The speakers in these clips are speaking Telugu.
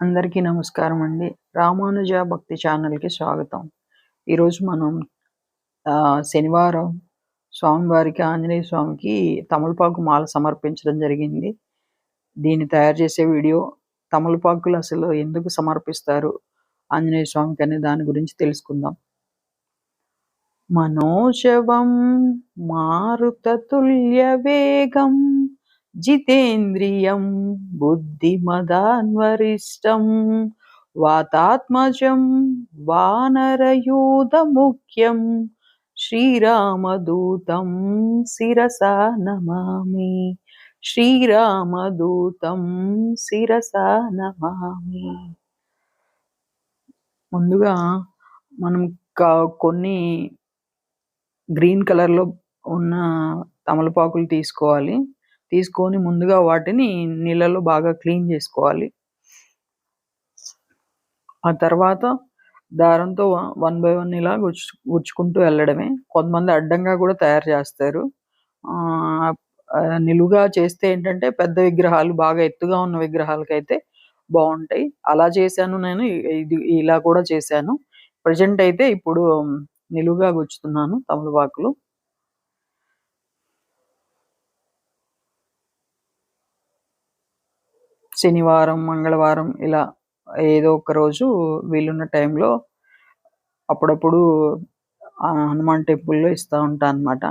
అందరికీ నమస్కారం అండి. రామానుజ భక్తి ఛానల్కి స్వాగతం. ఈరోజు మనం ఆ, శనివారం స్వామివారికి ఆంజనేయ స్వామికి తమలపాకు మాల సమర్పించడం జరిగింది. దీన్ని తయారు చేసే వీడియో తమలపాకులు అసలు ఎందుకు సమర్పిస్తారు ఆంజనేయ స్వామికి అనే దాని గురించి తెలుసుకుందాం. మనోజవం మారుతతుల్య వేగం జితేంద్రియం బుద్ధిమదాన్వరిష్టం వాతాత్మజం వానరయూధముఖ్యం శ్రీరామదూతం శిరసా నమామి శ్రీరామదూతం శిరసా నమామి ముందుగా మనం కొన్ని గ్రీన్ కలర్లో ఉన్న తమలపాకులు తీసుకోవాలి. తీసుకొని ముందుగా వాటిని నీళ్ళలో బాగా క్లీన్ చేసుకోవాలి. ఆ తర్వాత దారంతో వన్ బై వన్ ఇలా గుచ్చు గుచ్చుకుంటూ వెళ్ళడమే. కొంతమంది అడ్డంగా కూడా తయారు చేస్తారు. ఆ, నిలువుగా చేస్తే ఏంటంటే పెద్ద విగ్రహాలు బాగా ఎత్తుగా ఉన్న విగ్రహాలకైతే బాగుంటాయి. అలా చేశాను నేను ఇది ఇలా కూడా చేశాను. ప్రజెంట్ అయితే ఇప్పుడు నిలువుగా గుచ్చుతున్నాను తమలపాకులు. శనివారం మంగళవారం ఇలా ఏదో ఒక రోజు వీలున్న టైంలో అప్పుడప్పుడు హనుమాన్ టెంపుల్లో ఇస్తూ ఉంటాను అనమాట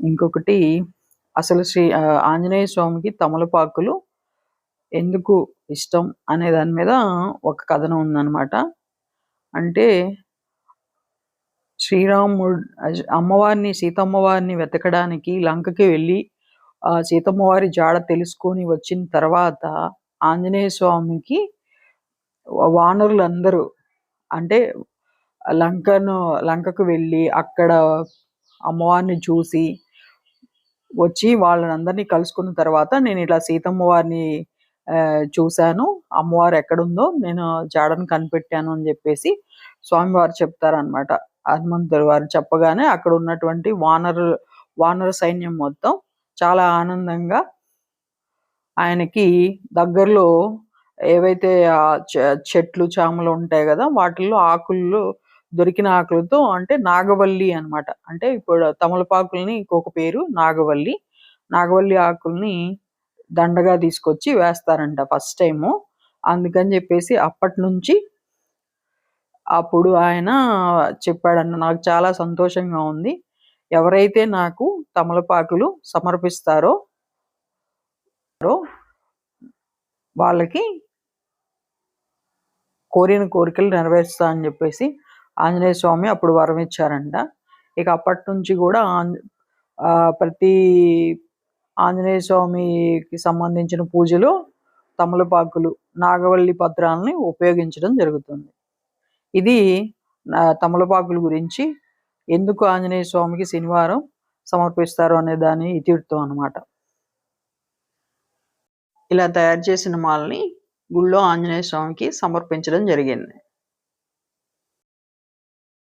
ఇంకొకటి అసలు శ్రీ ఆంజనేయ స్వామికి తమలపాకులు ఎందుకు ఇష్టం అనే దాని మీద ఒక కథనం ఉందన్నమాట. అంటే శ్రీరాముడు అమ్మవారిని సీతమ్మవారిని వెతకడానికి లంకకి వెళ్ళి ఆ సీతమ్మవారి జాడ తెలుసుకొని వచ్చిన తర్వాత ఆంజనేయ స్వామికి వానరులందరూ అంటే లంకను లంకకు వెళ్ళి అక్కడ అమ్మవారిని చూసి వచ్చి వాళ్ళని కలుసుకున్న తర్వాత నేను ఇలా సీతమ్మ వారిని చూశాను. అమ్మవారు ఎక్కడుందో నేను జాడను కనిపెట్టాను అని చెప్పేసి స్వామివారు చెప్తారనమాట హనుమంతుడు వారు చెప్పగానే అక్కడ ఉన్నటువంటి వానరు వానర సైన్యం మొత్తం చాలా ఆనందంగా ఆయనకి దగ్గరలో ఏవైతే చె- చెట్లు చామలు ఉంటాయి కదా వాటిల్లో ఆకుల్లో దొరికిన ఆకులతో అంటే నాగవల్లి అన్నమాట. అంటే ఇప్పుడు తమలపాకుల్ని ఇంకొక పేరు నాగవల్లి. నాగవల్లి ఆకుల్ని దండగా తీసుకొచ్చి వేస్తారంట ఫస్ట్ టైము. అందుకని చెప్పేసి అప్పటి నుంచి అప్పుడు ఆయన చెప్పాడంట నాకు చాలా సంతోషంగా ఉంది. ఎవరైతే నాకు తమలపాకులు సమర్పిస్తారో వాళ్ళకి కోరిన కోరికలు నెరవేరుస్తా అని చెప్పేసి ఆంజనేయ స్వామి అప్పుడు వరం ఇచ్చారంట. ఇక అప్పటి నుంచి కూడా ప్రతి ఆంజనేయ స్వామికి సంబంధించిన పూజలు తమలపాకులు నాగవల్లి పత్రాలని ఉపయోగించడం జరుగుతుంది. ఇది తమలపాకులు తమలపాకుల గురించి ఎందుకు ఆంజనేయ స్వామికి శనివారం సమర్పిస్తారు అనే దాని ఇతివృత్తం అన్నమాట. ఇలా తయారు చేసిన మాలని గుళ్ళో ఆంజనేయ స్వామికి సమర్పించడం జరిగింది.